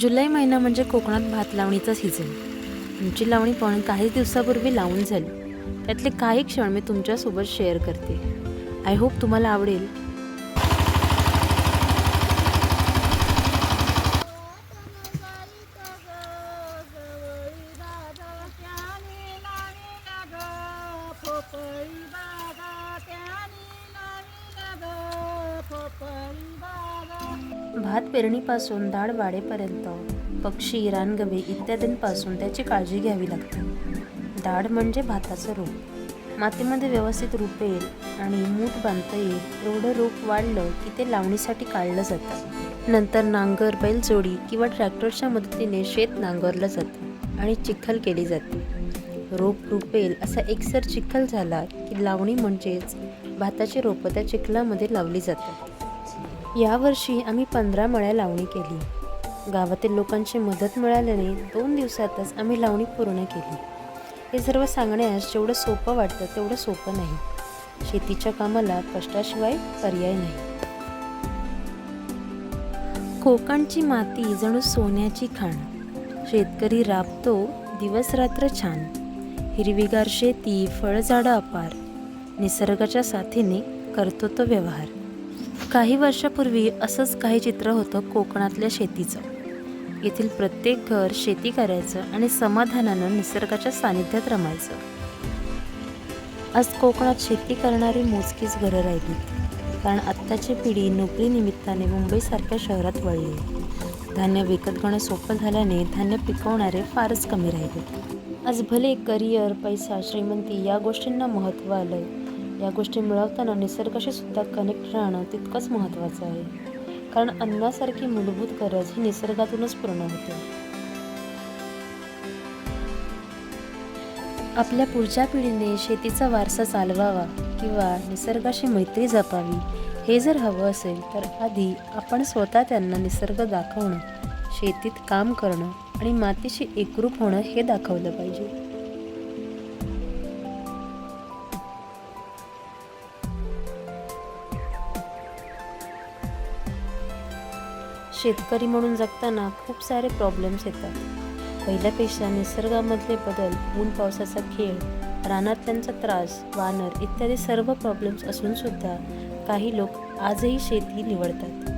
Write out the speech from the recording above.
जुलै महिना म्हणजे कोकणात भात लावणीचा सीझन आमची लावणी पण काही दिवसापूर्वी लावून झाली. त्यातले काही क्षण मी तुमच्यासोबत शेअर करते. आय होप तुम्हाला आवडेल. भात पेरणीपासून डाळ वाढेपर्यंत पक्षी रानगवे इत्यादींपासून त्याची काळजी घ्यावी लागते. डाळ म्हणजे भाताचं रोप. मातीमध्ये व्यवस्थित रोपेल आणि मूठ बांधता येईल. एवढं रोप वाढलं की ते लावणीसाठी काढलं जातं. नंतर नांगर बैलजोडी किंवा ट्रॅक्टरच्या मदतीने शेत नांगरलं जातं आणि चिखल केली जाते. रोप रुपेल असा एकसर चिखल झाला की लावणी म्हणजेच भाताची रोपं त्या चिखलामध्ये लावली जातात. यावर्षी आम्ही पंधरा मळ्या लावणी केली. गावातील लोकांची मदत मिळाल्याने दोन दिवसातच आम्ही लावणी पूर्ण केली. हे सर्व सांगण्यास जेवढं सोपं वाटतं तेवढं सोपं नाही. शेतीच्या कामाला कष्टाशिवाय पर्याय नाही. कोकणची माती जणू सोन्याची खाण. शेतकरी राबतो दिवस रात्र छान. हिरवीगार शेती फळझाडं अपार. निसर्गाच्या साथीने करतो तो व्यवहार. काही वर्षापूर्वी असंच काही चित्र होतं कोकणातल्या शेतीचं. येथील प्रत्येक घर शेती करायचं आणि समाधानानं निसर्गाच्या सानिध्यात रमायचं. आज कोकणात शेती करणारी मोजकीच घरं राहिली. कारण आत्ताची पिढी नोकरीनिमित्ताने मुंबईसारख्या शहरात वळली. धान्य विकत घेणं सोपं झाल्याने धान्य पिकवणारे फारच कमी राहिले. आज भले करिअर पैसा श्रीमंती या गोष्टींना महत्त्व आलं या गोष्टी मिळवताना निसर्गाशी सुद्धा कनेक्ट राहणं तितकंच महत्त्वाचं आहे. कारण अन्नासारखी मूलभूत गरज ही निसर्गातूनच पूर्ण होते. आपल्या पुढच्या पिढीने शेतीचा वारसा चालवावा किंवा निसर्गाशी मैत्री जपावी हे जर हवं असेल तर आधी आपण स्वतः त्यांना निसर्ग दाखवणं शेतीत काम करणं आणि मातीशी एकरूप होणं हे दाखवलं पाहिजे. शेतकरी म्हणून जगताना खूप सारे प्रॉब्लेम्स येतात. पहिल्यापेक्षा निसर्गामधले बदल ऊन पावसाचा खेळ रानात त्यांचा त्रास वानर इत्यादी सर्व प्रॉब्लेम्स असूनसुद्धा काही लोक आजही शेती निवडतात.